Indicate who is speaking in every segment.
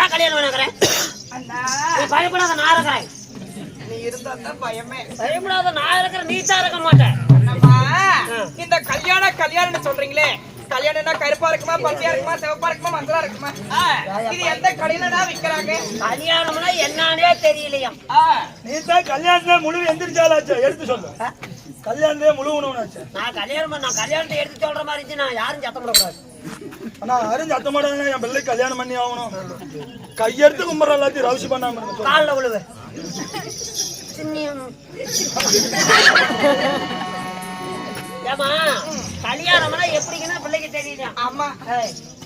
Speaker 1: ஏன் கல்யாணம் நீ பயப்படாத நான் இருக்கிறேன்.
Speaker 2: நீ இருந்தா தான் பயமே.
Speaker 1: பயப்படாத நான் இருக்கிற நீ தான் இருக்க மாட்டேன்
Speaker 2: இந்த கல்யாண கல்யாணம்னு சொல்றீங்களே கல்யாணம்னா கருப்பா இருக்குமா பச்சையா இருக்குமா சிவப்பா இருக்குமா மஞ்சளா இருக்குமா? இது எந்த கடையிலடா விக்கிறாங்க?
Speaker 1: கல்யாணம்னா என்னன்னே தெரியலையா?
Speaker 3: நீ தான் கல்யாணத்துல முழு எந்திரிச்சாலாச்சு எடுத்து சொல்லு. கல்யாணத்துல முழு உணவுனாச்சு.
Speaker 1: நான் கல்யாணம் நான் கல்யாணத்தை எடுத்து சொல்ற மாதிரி இருந்துச்சு நான் யாரும் சத்தம் போடக்கூடாது.
Speaker 3: ஆனா அரிஞ்சு அத்த மாட்டாங்க என் பிள்ளை கல்யாணம் பண்ணி ஆகணும். கையெடுத்து கும்பிட்ற எல்லாத்தையும் ரவுசி பண்ணாம.
Speaker 1: காலில் விழுவு. சின்னியம். ஏம்மா கல்யாணம்னா எப்படிங்கன்னு பிள்ளைக்கு தெரியலையா
Speaker 2: ஆமா.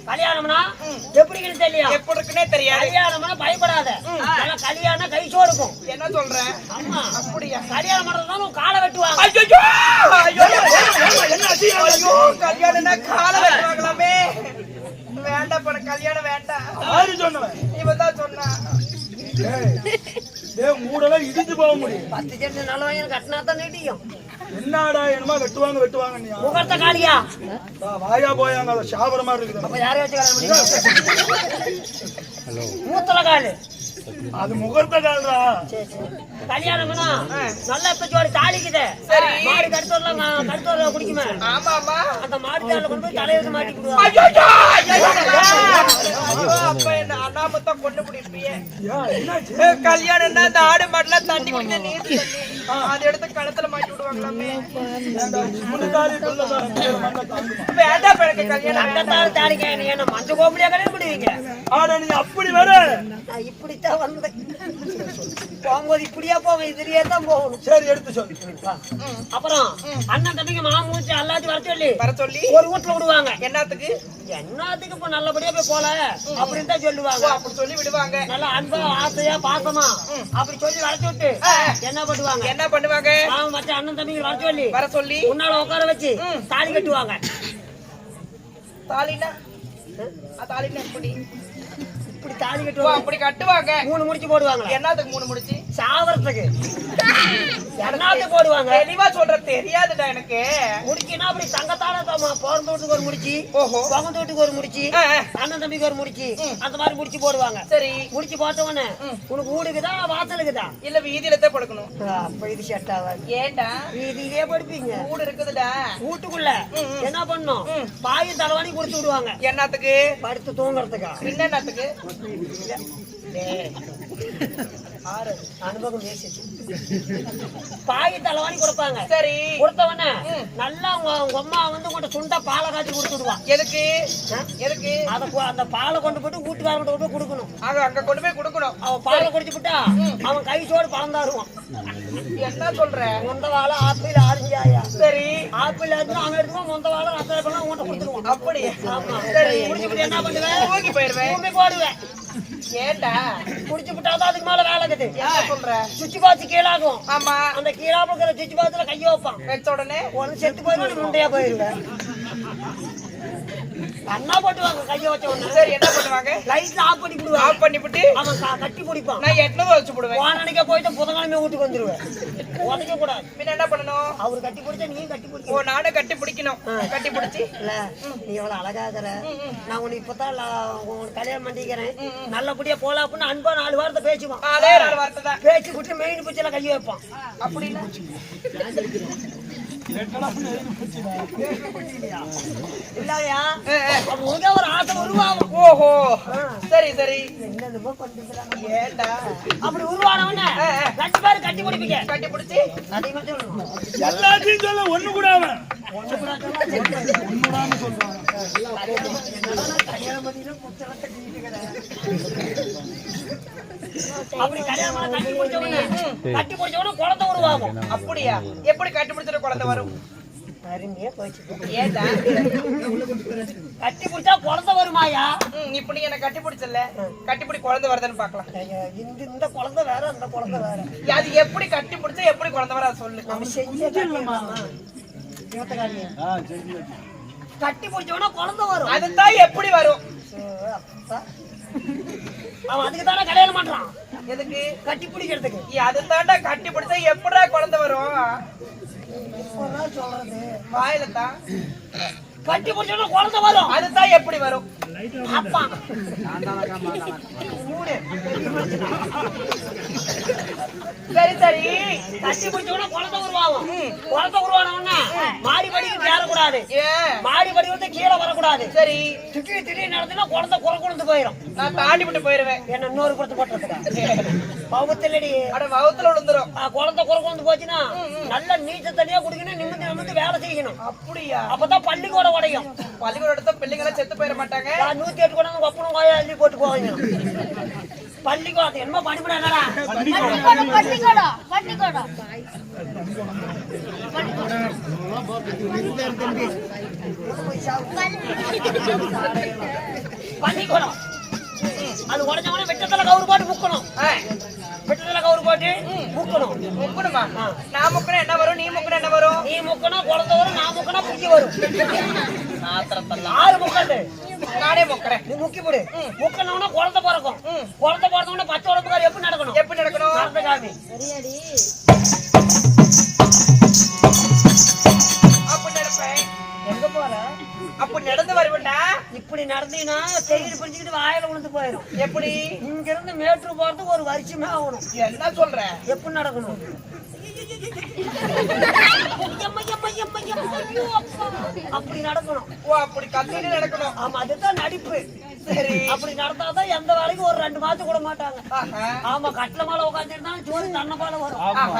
Speaker 1: கல்யாணம்னா எப்படிங்கன்னு தெரியும்
Speaker 2: எப்படி இருக்குன்னே தெரியாது.
Speaker 1: கல்யாணம்னா பயப்படாத. ஆனா கல்யாணம் கை சோடுக்கும்
Speaker 2: என்ன சொல்ற?
Speaker 1: ஆமா.
Speaker 2: அப்படியா?
Speaker 1: கல்யாணம் பண்றதுனால உன் காலை வெட்டுவாங்க.
Speaker 2: ஐயோ ஐயோ ஐயோ கல்யாணம்னா காலை வெட்டுவாங்களாமே கல்யாணம் வேண்டாம்.
Speaker 3: யாரு சொன்னவன்
Speaker 2: இவன் தான் சொன்னா
Speaker 3: ஏய், டேய் மூடெல்லாம் இடிஞ்சு போக முடியும்.
Speaker 1: பத்து செட்டு நல்ல வாங்கி கட்டினா தான் நெடியும்
Speaker 3: என்னடா என்னமா வெட்டுவாங்க வெட்டுவாங்க நீ.
Speaker 1: முகூர்த்த காலியா?
Speaker 3: வாயா போயாங்க அதை சாபரமா இருக்குது.
Speaker 1: அப்ப யாரை வச்சு கல்யாணம் பண்ணி மூத்தல காலு.
Speaker 3: அது முகூர்த்த கால்ரா
Speaker 1: சரி, சரி. கல்யாணம்னா நல்ல இப்ப தாளிக்குது.
Speaker 2: சரி.
Speaker 1: மாடு கடுத்தோர்லாம் கடுத்தோர்ல குடிக்குமே? அந்த மாடு கொண்டு போய் தலையில மாட்டி விடுவாங்க
Speaker 2: ஐயோ ஐயோ அப்ப என்ன அண்ணாமத்தான் கொண்டு முடியிருப்பியே
Speaker 3: ஏன், என்னாச்சு?
Speaker 2: ஏ, கல்யாணம்னா இந்த ஆடு மாடுலாம் தண்ணி குடிக்க நீர் தண்ணி. அதை எடுத்து கணத்துல மாட்டி விடுவாங்களாமே? வேண்டாம் எனக்கு கல்யாணம் வேண்டாம்.
Speaker 1: தங்கத்தால் தாளிக்க நீ என்ன மஞ்சள் கோப்படியா கல்யாணம் பண்ணுவீங்க
Speaker 3: ஆனா நீ அப்படி வர
Speaker 1: நான் இப்படித்தான் வந்தேன். போகும்போது இப்படியா போவேன் இதுலயே தான் போகணும்.
Speaker 3: சரி எடுத்து சொல்லு.
Speaker 1: அப்புறம் அண்ணன் தம்பிக்கு மாமூச்சு எல்லாத்தையும் வர சொல்லி
Speaker 2: வர சொல்லி?
Speaker 1: ஒரு வீட்டுல விடுவாங்க.
Speaker 2: என்னத்துக்கு?
Speaker 1: என்னத்துக்கு இப்ப நல்லபடியா போய் போல? அப்படின்னு தான் சொல்லுவாங்க.
Speaker 2: அப்படி சொல்லி விடுவாங்க.
Speaker 1: நல்லா அன்பா ஆசையா பாசமா அப்படி சொல்லி வளர்த்து விட்டு என்ன பண்ணுவாங்க?
Speaker 2: என்ன பண்ணுவாங்க?
Speaker 1: மாமன் மச்சான் அண்ணன் தம்பிக்கு வர சொல்லி
Speaker 2: வர சொல்லி?
Speaker 1: முன்னால உட்கார வச்சு தாலி கட்டுவாங்க.
Speaker 2: தாலினா? தாலினா எப்படி?
Speaker 1: இப்படி தாலி கட்டுவாங்க.
Speaker 2: அப்படி கட்டுவாங்க.
Speaker 1: மூணு முடிச்சு போடுவாங்க
Speaker 2: என்னத்துக்கு மூணு முடிச்சு?
Speaker 1: சாவரத்துக்கு. என்னத்துக்கு போடுவாங்க?
Speaker 2: தெளிவா சொல்ற தெரியாதுடா எனக்கு.
Speaker 1: முடிச்சுன்னா அப்படி தங்கத்தால தம்மா பிறந்த வீட்டுக்கு ஒரு முடிச்சு
Speaker 2: ஓஹோ.
Speaker 1: பகந்த வீட்டுக்கு ஒரு முடிச்சு. அண்ணன் தம்பிக்கு ஒரு முடிச்சு அந்த மாதிரி முடிச்சு போடுவாங்க.
Speaker 2: சரி.
Speaker 1: முடிச்சு போட்டவனே உனக்கு வீடுக்குதா வாசலுக்குதா?
Speaker 2: இல்ல வீதியில தான் படுக்கணும்.
Speaker 1: அப்ப இது செட் ஆகாது.
Speaker 2: ஏன்டா?
Speaker 1: வீதியிலே படுப்பீங்க.
Speaker 2: வீடு இருக்குதுடா.
Speaker 1: வீட்டுக்குள்ள என்ன பண்ணும்? பாயும் தலைவாணி கொடுத்து விடுவாங்க.
Speaker 2: என்னத்துக்கு?
Speaker 1: படுத்து தூங்குறதுக்கா?
Speaker 2: என்னத்துக்கு 对。
Speaker 1: 不起对不 ஆறு. அனுபவம் பேசிச்சு பாய் தலைவாணி கொடுப்பாங்க.
Speaker 2: சரி.
Speaker 1: கொடுத்தவன நல்லா உங்க உங்க அம்மா வந்து உங்கள்ட்ட சுண்டா பாலை காய்ச்சி கொடுத்துடுவான்
Speaker 2: எதுக்கு? எதுக்கு?
Speaker 1: அத அந்த பாலை கொண்டு போயிட்டு வீட்டுக்காரங்கிட்ட கொண்டு போய் கொடுக்கணும்.
Speaker 2: அங்க அங்க கொண்டு போய் கொடுக்கணும்.
Speaker 1: அவன் பாலை குடிச்சு விட்டா அவன் கை சோடு பழம் தருவான்
Speaker 2: என்ன சொல்ற?
Speaker 1: முந்த வாழை ஆப்பிள் ஆரஞ்சு ஆயா
Speaker 2: சரி.
Speaker 1: ஆப்பிள் ஆச்சு அவன் எடுத்துக்கோ முந்த வாழை ரத்தனை பண்ண உங்கள்ட்ட கொடுத்துருவான்
Speaker 2: அப்படியா
Speaker 1: ஆமா.
Speaker 2: சரி.
Speaker 1: குடிச்சு விட்டு என்ன பண்ணுவேன்? பூமி போடுவேன்.
Speaker 2: ஏன்டா
Speaker 1: குடிச்சு விட்டாதான் அதுக்கு மேல வேலை
Speaker 2: என்ன சொல்ற
Speaker 1: சுவிட்ச் பாக்ஸ் கீழாகும்.
Speaker 2: ஆமா.
Speaker 1: அந்த கீழாப்புல இருக்கிற சுவிட்ச் பாக்ஸ்ல கைய வைப்பான்.
Speaker 2: வச்ச உடனே?
Speaker 1: செத்து போயிடும் முண்டையா போயிருவேன் அண்ணா போட்டுவாங்க கைய வச்ச உடனே.
Speaker 2: சரி என்ன பண்ணுவாங்க?
Speaker 1: லைட்ல ஆஃப் பண்ணி விடுவாங்க.
Speaker 2: ஆஃப் பண்ணிவிட்டு
Speaker 1: அவன் க- கட்டி பிடிப்பான்.
Speaker 2: நான் எட்நூறு வச்சு போடுவேன்.
Speaker 1: போனனைக்கே போயிட்டு புதன்கிழமை வீட்டுக்கு வந்துருவேன். உதைக்க கூடாது.
Speaker 2: பின்ன என்ன பண்ணணும்?
Speaker 1: அவர் கட்டி பிடிச்சா நீயும் கட்டி
Speaker 2: ஓ
Speaker 1: பிடிக்க
Speaker 2: நானும் கட்டி பிடிக்கணும். கட்டி பிடிச்சி.
Speaker 1: இல்ல நீ எவ்வளவு அழகா இருக்கிற. நான் உனக்கு இப்பதான் உனக்கு கல்யாணம் பண்ணிக்கிறேன். நல்லபடியா போலாம் அப்படின்னு அன்பா நாலு வாரத்தை பேசுவான்.
Speaker 2: அதே நாலு வார்த்தை தான்.
Speaker 1: பேச்சு விட்டு மெயின் பூச்சில கைய வைப்பான்.
Speaker 2: அப்படின்னா
Speaker 1: இல்லையா? ஒரு ஆசை உருவாகும்.
Speaker 2: ஓஹோ. சரி சரி. ஏன்டா
Speaker 1: அப்படி உருவானவன ரெண்டு பேரும் கட்டி பிடிப்பீங்க
Speaker 2: கட்டி பிடிச்சி
Speaker 3: எல்லாத்தையும் சொல்ல ஒண்ணு கூட அவன்.
Speaker 1: அப்படி கல்யாணம் கட்டி பிடிச்சவன கட்டி பிடிச்சவன குழந்தை உருவாகும்.
Speaker 2: அப்படியா? எப்படி கட்டி பிடிச்சிட்டு குழந்தை வரும்?
Speaker 1: அருமையா போச்சு.
Speaker 2: ஏன்டா
Speaker 1: கட்டி பிடிச்சா குழந்தை வருமாயா?
Speaker 2: என்ன கட்டி பிடிச்சல கட்டி பிடி குழந்தை வருதுன்னு பாக்கலாம்.
Speaker 1: இந்த இந்த குழந்தை வேற அந்த குழந்தை வேற.
Speaker 2: அது எப்படி கட்டி பிடிச்சா எப்படி குழந்தை வர சொல்லு.
Speaker 1: நம்ம செஞ்ச கட்டிடலாமா? இவத்தக்காரியா? கட்டி பிடிச்சவன குழந்தை வரும்.
Speaker 2: அதுதான் எப்படி வரும்.
Speaker 1: அவன் அதுக்கு தானே கல்யாணம் பண்றான்.
Speaker 2: எதுக்கு?
Speaker 1: கட்டி பிடிக்கிறதுக்கு.
Speaker 2: அதுதான்டா கட்டி பிடிச்சா எப்படா குழந்தை வரும்?
Speaker 1: சொல்றது.
Speaker 2: வாயில தான்
Speaker 1: கட்டி பிடிச்சோன்னா குழந்தை வரும்.
Speaker 2: அதுதான் எப்படி வரும்?
Speaker 1: அப்பா.
Speaker 2: சரி சரி.
Speaker 1: கட்டி பிடிச்சோன்னா குழந்தை உருவாகும். குழந்தை உருவானவொன்னே மாடி படிக்கு ஏறக்கூடாது மாடி படி வந்து கீழே வரக்கூடாது.
Speaker 2: சரி.
Speaker 1: திடீர் திடீர்னு நடந்துன்னா குழந்தை குறை குழந்து போயிடும்
Speaker 2: நான் தாண்டி விட்டு போயிருவேன்.
Speaker 1: என்ன இன்னொரு கொடுத்து போட்டுறதுக்கா பகுத்தில்லடி
Speaker 2: அட வகுத்துல விழுந்துரும்.
Speaker 1: குழந்தை குறை குழந்து போச்சுன்னா நல்ல நீச்சல் தனியா குடிக்கணும் நிமிந்து நிமிந்து வேலை செய்யணும்.
Speaker 2: அப்படியா?
Speaker 1: அப்பதான் பள்ளிக்கூட உடையும்.
Speaker 2: பள்ளிக்கூட எடுத்த பிள்ளைங்க செத்து போயிட மாட்டாங்க.
Speaker 1: நான் நூத்தி எட்டு கொண்டாந்து ஒப்பனும் கோயில் அள்ளி போட்டு போவீங்க பள்ளிக்கூடம் என்னமோ படிப்படா
Speaker 4: பட்டிக்கோடம் பட்டிக்கோடம் பட்டிக்கோடம்
Speaker 1: பள்ளிக்கூடம். அது உடஞ்சவனே வெட்டத்துல கவுரு போட்டு முக்கணும். வெட்டத்துல கவுரு போட்டு முக்கணும்.
Speaker 2: முக்கணுமா? நான் முக்கணும் என்ன வரும் நீ முக்கணும் என்ன வரும்
Speaker 1: நீ முக்கணும் குழந்தை வரும் நான் முக்கனா புக்கி வரும் ஆறு முக்கண்டு
Speaker 2: நானே முக்கறேன்
Speaker 1: நீ முக்கி போடு முக்கணும்னா குழந்தை பிறக்கும். குழந்தை பிறந்தவொடனே பச்சை உடம்புக்கார் எப்படி நடக்கணும்?
Speaker 2: எப்படி நடக்கணும்? அப்படி நடந்து வருவேன்டா.
Speaker 1: இப்படி நடந்தீங்கன்னா செய்தி பிடிச்சிக்கிட்டு வாயில விழுந்து போயிடும்
Speaker 2: எப்படி?
Speaker 1: இங்க இருந்து மேட்டூர் போறதுக்கு ஒரு வருஷமே ஆகணும்.
Speaker 2: என்ன சொல்ற?
Speaker 1: எப்படி நடக்கணும்? அப்படி நடக்கணும்.
Speaker 2: ஓ அப்படி கத்திட்டு நடக்கணும்.
Speaker 1: ஆமா அதுதான் நடிப்பு.
Speaker 2: சரி.
Speaker 1: அப்படி நடந்தாதான் எந்த வேலைக்கும் ஒரு ரெண்டு மாசம் கூட மாட்டாங்க. ஆமா கட்டில மேல உட்காந்துருந்தாலும் சோறு தன்னை பால வரும்.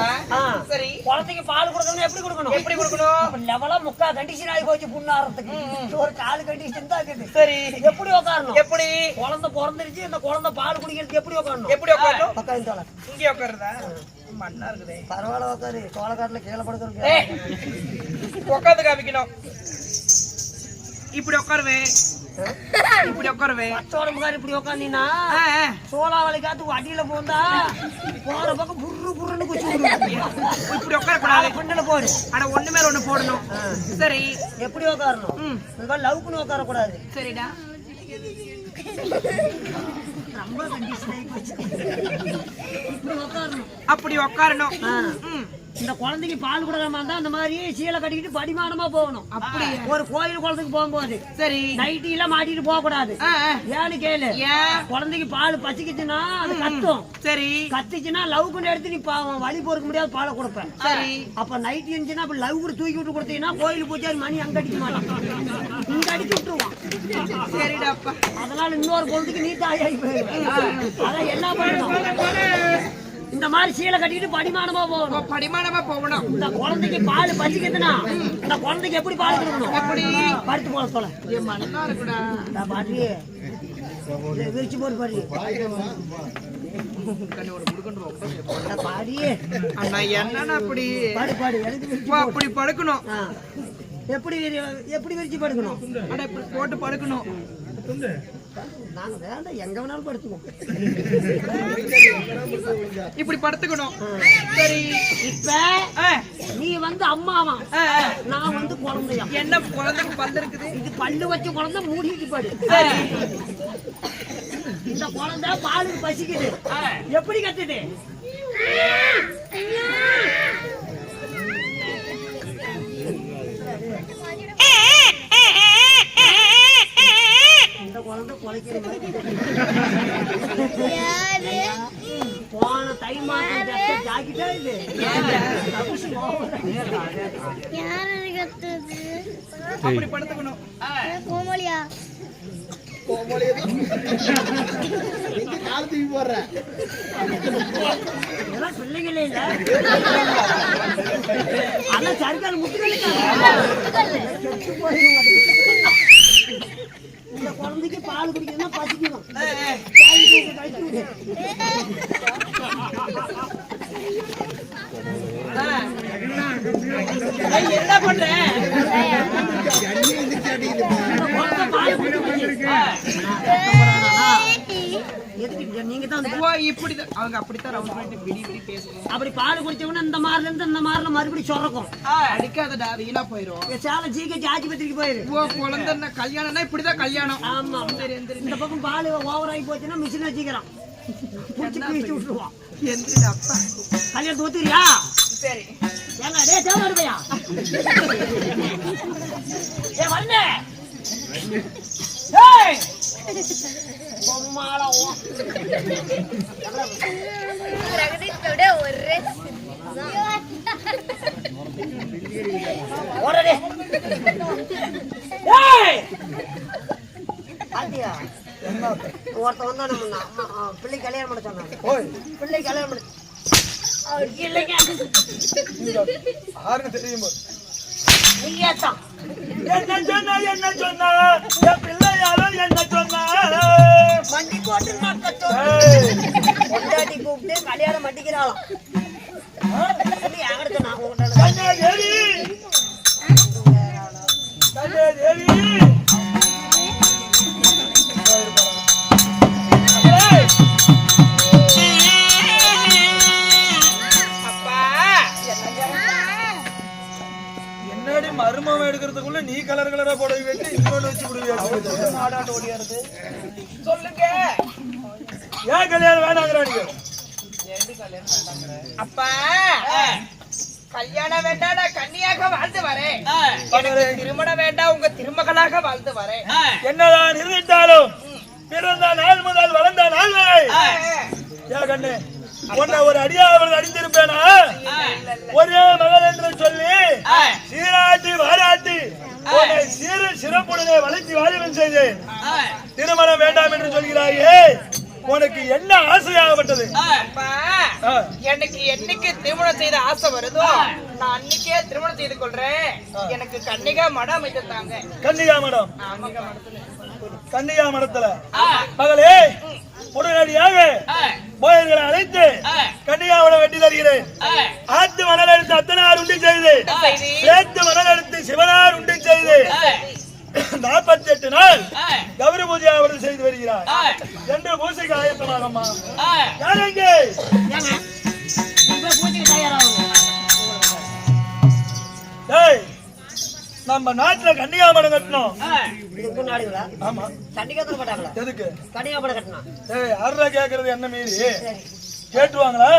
Speaker 2: சரி.
Speaker 1: குழந்தைக்கு பால் கொடுக்கணும் எப்படி கொடுக்கணும்?
Speaker 2: எப்படி கொடுக்கணும்?
Speaker 1: லெவலா முக்கா கண்டிஷன் ஆகி போச்சு புண்ணாறதுக்கு ஒரு காலு கண்டிஷன் தான் இருக்குது.
Speaker 2: சரி.
Speaker 1: எப்படி உட்காரணும்
Speaker 2: எப்படி?
Speaker 1: குழந்தை பிறந்துருச்சு இந்த குழந்தை பால் குடிக்கிறதுக்கு எப்படி உட்காரணும்
Speaker 2: எப்படி உட்காரணும்
Speaker 1: உட்காந்து
Speaker 2: இங்கே உட்காருதா மண்ணா இருக்குதே.
Speaker 1: பரவாயில்ல உட்காரு சோளக்காட்டுல கீழே படுக்கிறதுக்கு
Speaker 2: ஏய், உட்காந்து காமிக்கணும். இப்படி உட்காருவேன் இப்படி உட்காருவேன்
Speaker 1: பச்சை உடம்புக்காரி இப்படி உட்காந்தீங்கன்னா
Speaker 2: ஆ, ஆ.
Speaker 1: சோளாவளி காத்து அடியில போந்தா போற பக்கம் புர்ரு புர்ருன்னு குச்சி
Speaker 2: இப்படி உட்காரக்கூடாது
Speaker 1: பின்னல போடு.
Speaker 2: அட ஒண்ணு மேல ஒண்ணு போடணும். சரி.
Speaker 1: எப்படி உட்காரணும் லவ்க்குன்னு உட்காரக்கூடாது
Speaker 2: சரிடா. அப்படி உட்காரணும்
Speaker 1: ஆ.
Speaker 2: ம்.
Speaker 1: இந்த குழந்தைக்கு பால் கொடுக்காம இருந்தா அந்த மாதிரி சீலை கட்டிக்கிட்டு படிமானமா போகணும். அப்படி ஒரு கோயில் குளத்துக்கு போகும்போது.
Speaker 2: சரி.
Speaker 1: நைட்டி எல்லாம் மாட்டிட்டு போக கூடாது. ஏன்னு கேளு. குழந்தைக்கு பால் பசிக்குச்சுன்னா அது கத்தும்.
Speaker 2: சரி.
Speaker 1: கத்துச்சுன்னா லவ் கொண்டு எடுத்து நீ பாவம் வழி பொறுக்க முடியாது பாலை கொடுப்பேன்.
Speaker 2: சரி.
Speaker 1: அப்ப நைட் இருந்துச்சுன்னா அப்ப லவ் தூக்கி விட்டு கொடுத்தீங்கன்னா கோயில் பூஜாரி மணி அங்க அடிக்க மாட்டான். இங்க அடிச்சு விட்டுருவான்.
Speaker 2: சரிடாப்பா.
Speaker 1: அதனால இன்னொரு பொழுதுக்கு நீ தாயாகி போயிருவேன் அதான் என்ன பண்ணணும் இந்த மாதிரி சீலை கட்டிக்கிட்டு படிமானமா போகணும்.
Speaker 2: படிமானமா போகணும்.
Speaker 1: இந்த குழந்தைக்கு பால் பசிக்குதுன்னா இந்த குழந்தைக்கு எப்படி பால் கொடுக்கணும்?
Speaker 2: எப்படி?
Speaker 1: படுத்து போல சொல்ல பாட்டி விரிச்சு போட்டு. பாடி பாடி
Speaker 2: அண்ணா என்னண்ணா அப்படி?
Speaker 1: பாடு
Speaker 2: அப்படி படுக்கணும்.
Speaker 1: எப்படி எப்படி விரிச்சு படுக்கணும்?
Speaker 2: போட்டு படுக்கணும்.
Speaker 1: நாங்க வேண்டாம் எங்க வேணாலும் படுத்துவோம்
Speaker 2: இப்படி படுத்துக்கணும். சரி.
Speaker 1: இப்ப நீ வந்து அம்மாவா. நான் வந்து குழந்தையா?
Speaker 2: என்ன குழந்தைக்கு பல்லு இருக்குது?
Speaker 1: இது பல்லு வச்ச குழந்தை மூடிட்டு படு இந்த குழந்தை பாலுக்கு பசிக்குது. எப்படி கத்துது?
Speaker 2: அப்படி படுத்துக்கணும்
Speaker 4: கோமலியா
Speaker 1: அதான் சர்க்கார் முட்டுக்கல்ல செத்து இந்த குழந்தைக்கு பால் குடிக்கணும்னா பசிக்கணும்
Speaker 2: ஆ, ஆ.
Speaker 1: தாய் தூக்கு, தாய் தூக்கு.
Speaker 2: ஏய், என்ன பண்ற
Speaker 1: இந்த குழந்தை பால் குடிக்கணும். நீங்க தான் வந்து
Speaker 2: ஓ இப்படிதான் அவங்க அப்படித்தான் ரவுண்ட் பண்ணிட்டு விடி விடி பேசுவோம்
Speaker 1: அப்படி பால் குடிச்சவன இந்த மாதிரில இருந்து இந்த மாதிரில மறுபடியும் சொரக்கும்
Speaker 2: அடிக்காதடா வீணா போயிரும்
Speaker 1: சேலம் ஜிகே ஆட்சி பத்திரிக்கை போயிரு
Speaker 2: ஓ குழந்தை கல்யாணம்னா இப்படிதான் கல்யாணம்
Speaker 1: ஆமா சரி இந்த பக்கம் பால் ஓவர் ஆகி போச்சுன்னா மிஷின் வச்சுக்கிறான் பிடிச்சி பீச்சு விட்டுருவான்
Speaker 2: எந்திரிடா அப்பா
Speaker 1: கல்யாணம் தோத்துறியா
Speaker 2: சரி
Speaker 1: ஏங்க டேய் தேவ வருவையா ஏ வரனே டேய் பொம்மாளா ஓ.
Speaker 4: பிரகதீஷோட ஒரே
Speaker 1: ஓடடே
Speaker 5: பாத்தியா? பிள்ளை கல்யாணம் பண்ண சொன்னாங்க.
Speaker 3: ஓய்.
Speaker 5: பிள்ளை கல்யாணம் பண்ண
Speaker 3: யாருன்னு தெரியும் என்ன சொன்னா என்ன என் பிள்ளை யாரோ என்ன சொன்னா
Speaker 5: மண்டி போட்டு நாட்கள் கூப்பிட்டு கல்யாணம் பண்ணிக்கிறாளாம் உங்கள்கிட்ட
Speaker 3: கலர் கலரா புடவை வெட்டி இன்னொன்று வச்சு விடுவியா
Speaker 2: சொல்லுங்க.
Speaker 3: ஏன் கல்யாணம் வேணாங்கிறாங்க
Speaker 2: அப்பா கல்யாணம் வேண்டாம் நான் கன்னியாக வாழ்ந்து வரேன். திருமணம் வேண்டாம் உங்க திருமகளாக வாழ்ந்து வரேன்.
Speaker 3: என்னதான் இருந்துட்டாலும் பிறந்த நாள் முதல் வளர்ந்த நாள் வரை. ஏன் கண்ணு? உன்னை ஒரு அடியாவது அடித்திருப்பேனா? ஒரே மகள் என்று சொல்லி சீராட்டி வாராட்டி உன்னை சிறு சிறப்புடனே வளர்ச்சி வாலிபன் செய்தேன். திருமணம் வேண்டாம் என்று சொல்கிறாயே உனக்கு என்ன ஆசையாகப்பட்டது?
Speaker 2: எனக்கு என்னைக்கு திருமணம் செய்த ஆசை வருதோ நான் அன்னைக்கே திருமணம் செய்து கொள்றேன். எனக்கு கன்னிகா மடம் அமைத்து தாங்க
Speaker 3: கன்னிகா மடம். கன்னிகா மடத்துல. மகளே உடனடியாக போயர்களை அழைத்து கன்னிகாவனம் வெட்டி தருகிறேன். ஆத்து மணல் எடுத்து அத்தனார் உண்டு செய்து. சேத்து மணல் எடுத்து சிவனார் உண்டு செய்து. நாற்பத்தி எட்டு நாள் கௌரி பூஜை அவர்கள் செய்து வருகிறார். என்று பூசைக்கு ஆயத்தமாகம்மா யாரெங்க நம்ம நாட்டுல கன்னிகா மடம் கட்டணும்
Speaker 5: இதுக்கு முன்னாடிங்களா?
Speaker 3: ஆமா.
Speaker 5: சண்டிகத்தில் போட்டாங்களா?
Speaker 3: எதுக்கு?
Speaker 5: கனியா படம் கட்டினா
Speaker 3: டேய் யாரா கேக்குறது என்ன மீறி? கேட்டுவாங்களா